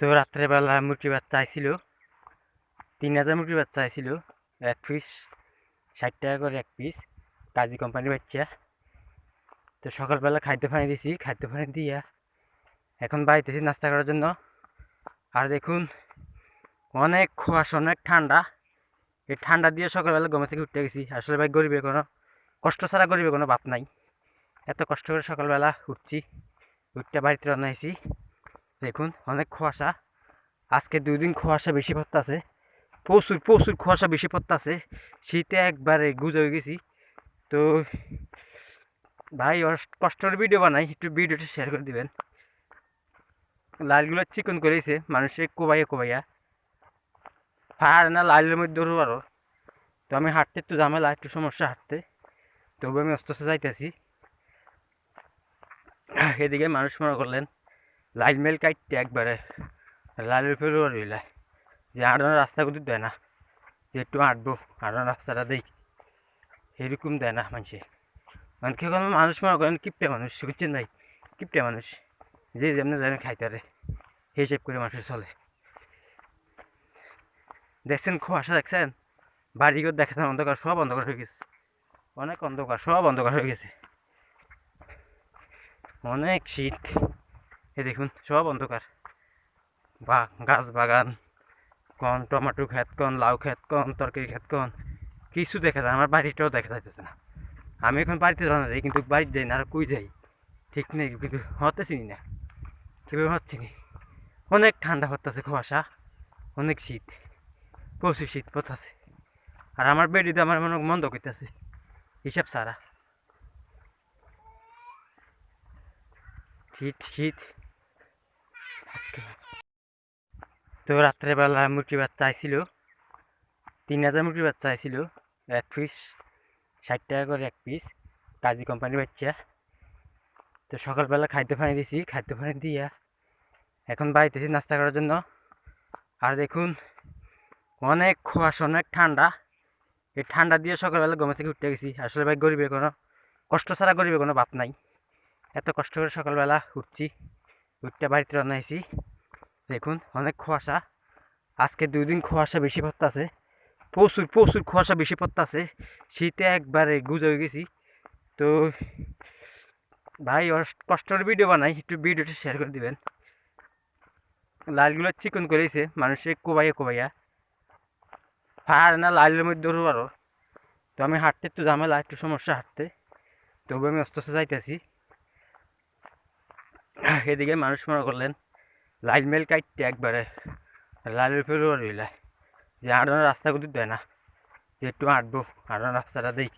তো রাত্রেবেলা মুরগি বাচ্চা আইছিল। তিন হাজার মুরগি বাচ্চা আইছিল, এক পিস ষাট টাকা করে এক পিস কাজী কোম্পানির বাচ্চা। তো সকালবেলা খাদ্য পানি দিছি, খাদ্য পানি দিয়া এখন বাড়িতেছি নাস্তা করার জন্য। আর দেখুন, অনেক কুয়াশা, অনেক ঠান্ডা। এই ঠান্ডা দিয়ে সকালবেলা গমে থেকে উঠতে গেছি। আসলে ভাই গরিবের কোনো, কষ্ট ছাড়া গরিবের কোনো বাত নাই। এত কষ্ট করে সকালবেলা উঠছি, উঠতে বাড়িতে রান্না দেখুন, অনেক কুয়াশা আজকে দুই দিন কুয়াশা বেশি পড়তেছে। প্রচুর প্রচুর কুয়াশা বেশি পড়তেছে। শীতে একবারে গুজ হয়ে গেছি। তো ভাই কষ্টের ভিডিও বানাই। একটু ভিডিওটা শেয়ার করে দিবেন। লালগুলো চিকন করেছে মানুষে কোবাইয়া কোবাইয়া। ফায়ার না লালের মধ্যে ধরবো আরও। তো আমি হাঁটতে একটু ঝামেলা, একটু সমস্যা হাঁটতে। তবু আমি অস্ত যাইতেছি। এদিকে মানুষ মনে করলেন লাইন মেল কাটতে একবারে। লালের ফেরো রইলা যে আটানোর রাস্তা কিন্তু দেয় না। যে একটু হাঁটবো আটানোর রাস্তাটা দেই। এরকম দেয় না মানুষে। মানে কেউ কোনো মানুষ মনে করেন কিপটে মানুষ, বুঝছেন নাই কিপটে মানুষ। যে যেমন যেমন খাইতে পারে হিসেব করে মানুষ চলে। দেখছেন খুব আশা দেখছেন? বাড়ি বাড়িঘর দেখাতেন অন্ধকার, সব অন্ধকার হয়ে গেছে। অনেক অন্ধকার, সব অন্ধকার হয়ে গেছে। অনেক শীত। এ দেখুন, সব অন্ধকার। বা, গাছ বাগান, কন, টমেটো ক্ষেত কন, লাউ ক্ষেত কন, তরকারি ক্ষেত কন, কিছু দেখা যায় আমার বাড়িটাও দেখা যাইতেছে না। আমি এখন বাড়িতে রান্না যাই কিন্তু বাড়িতে যাই না আর কই যাই, ঠিক নেই, কিন্তু হতে চিনি না, কীভাবে হচ্ছে নি? অনেক ঠান্ডা পড়তেছে কুয়াশা, অনেক শীত, প্রচুর শীত পড়তেছে। আর আমার বেডিতে আমার মনে মন্দ করতেছে, হিসাব সারা শীত শীত। তো রাত্রেবেলা মুরগি বাচ্চা আইছিল। তিন হাজার মুরগি বাচ্চা আইছিল, এক পিস ষাট টাকা করে এক পিস কাজী কোম্পানির বাচ্চা। তো সকালবেলা খাদ্য পানি দিছি, খাদ্য পানি দিয়া এখন বাড়িতেছি নাস্তা করার জন্য। আর দেখুন, অনেক কুয়াশা অনেক ঠান্ডা। এই ঠান্ডা দিয়ে সকালবেলা গমে থেকে উঠতে গেছি। আসলে ভাই গরিবের কোনো, কষ্ট ছাড়া গরিবের কোনো বাত নাই। এত কষ্ট করে সকালবেলা উঠছি উঠতে বাড়িতে রান্না হয়েছি। দেখুন, অনেক কুয়াশা আজকে দুই দিন কুয়াশা বেশি পড়তেছে। প্রচুর প্রচুর কুয়াশা বেশি পড়তেছে। শীতে একবারে গুজ হয়ে গেছি। তো ভাই কষ্টের ভিডিও বানাই। একটু ভিডিওটা শেয়ার করে দিবেন। লালগুলো চিকন করেছে মানুষে কোবাইয়া কোবাইয়া। ফায়ার না লালের মধ্যে ধরবো আরও। তো আমি হাঁটতে একটু ঝামেলা, একটু সমস্যা হাঁটতে। তবু আমি অস্ত যাইতেছি। এদিকে মানুষ মনে করলেন লাইন মেল কাটতে একবারে। লালের ফেরো রইলায় যে আটানোর রাস্তা কিন্তু দেয় না। যে একটু হাঁটবো আটানোর রাস্তাটা দেই